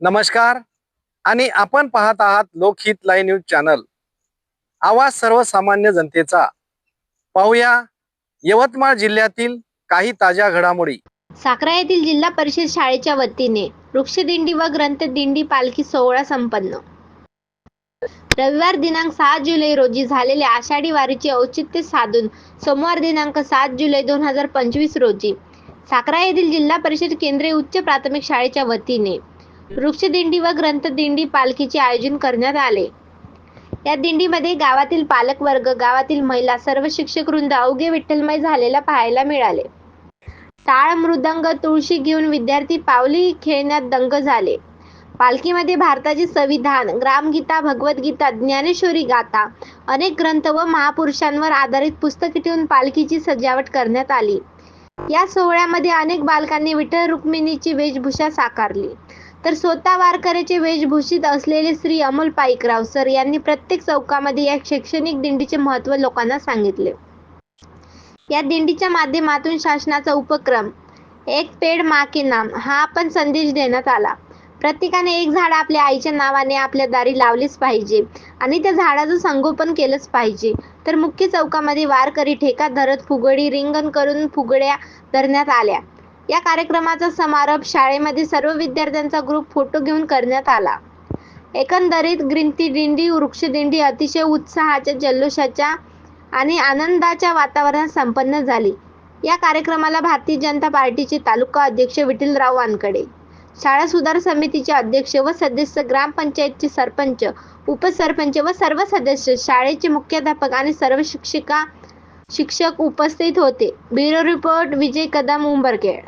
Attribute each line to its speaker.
Speaker 1: नमस्कार. आणि आपण पाहत आहात लोकहित लाईव्ह न्यूज चॅनल. आवाज सर्वसामान्य जनतेचा. पाहूया यवतमाळ जिल्ह्यातील काही ताज्या घडामोडी.
Speaker 2: साखरा येथील जिल्हा परिषद शाळेच्या वतीने वृक्षदिंडी व ग्रंथदिंडी पालखी सोहळा संपन्न. रविवार दिनांक सहा जुलै रोजी झालेल्या आषाढी वारीचे औचित्य साधून सोमवार दिनांक सात जुलै दोन हजार पंचवीस रोजी साखरा येथील जिल्हा परिषद केंद्रीय उच्च प्राथमिक शाळेच्या वतीने वृक्षदिंडी व ग्रंथदिंडी पालखीचे आयोजन करण्यात आले. या दिंडीमध्ये गावातील पालकवर्ग गावातील महिला सर्व शिक्षक वृंद अवघे विठ्ठलमय झालेला पाहायला मिळाले. टाळ मृदंग तुळशी घेऊन विद्यार्थी पावली खेळण्यात दंग झाले. पालखीमध्ये भारताचे संविधान ग्रामगीता भगवद्गीता ज्ञानेश्वरी गाथा अनेक ग्रंथ व महापुरुषांवर आधारित पुस्तके ठेवून पालखीची सजावट करण्यात आली. या सोहळ्यामध्ये अनेक बालकांनी विठ्ठल रुक्मिणीची वेशभूषा साकारली. तर स्वतः वारकऱ्याचे वेशभूषित असलेले श्री अमोल पाईकराव सर यांनी प्रत्येक चौकामध्ये या शैक्षणिक दिंडीचे महत्त्व लोकांना सांगितले. या दिंडीच्या माध्यमातून शासनाचा उपक्रम एक पेड मा के नाम हा पण संदेश देण्यात आला. प्रत्येकाने एक झाड आपल्या आईच्या नावाने आपल्या दारी लावलेच पाहिजे आणि त्या झाडाचं संगोपन केलंच पाहिजे. तर मुख्य चौकामध्ये वारकरी ठेका धरत फुगडी रिंगण करून फुगड्या धरण्यात आल्या. या कार्यक्रमाचा समारोप शाळेमध्ये सर्व विद्यार्थ्यांचा ग्रुप फोटो घेऊन करण्यात आला. एकंदरीत ग्रिंती दिंडी वृक्षदिंडी अतिशय उत्साहाच्या जल्लोषाच्या आणि आनंदाच्या वातावरणात संपन्न झाली. या कार्यक्रमाला भारतीय जनता पार्टीचे तालुका अध्यक्ष विठ्ठलराव वानकडे शाळा सुधार समितीचे अध्यक्ष व सदस्य ग्रामपंचायतचे सरपंच उपसरपंच व सर्व सदस्य शाळेचे मुख्याध्यापक आणि सर्व शिक्षिका शिक्षक उपस्थित होते. Bureau report Vijay Kadam Umbarkhed.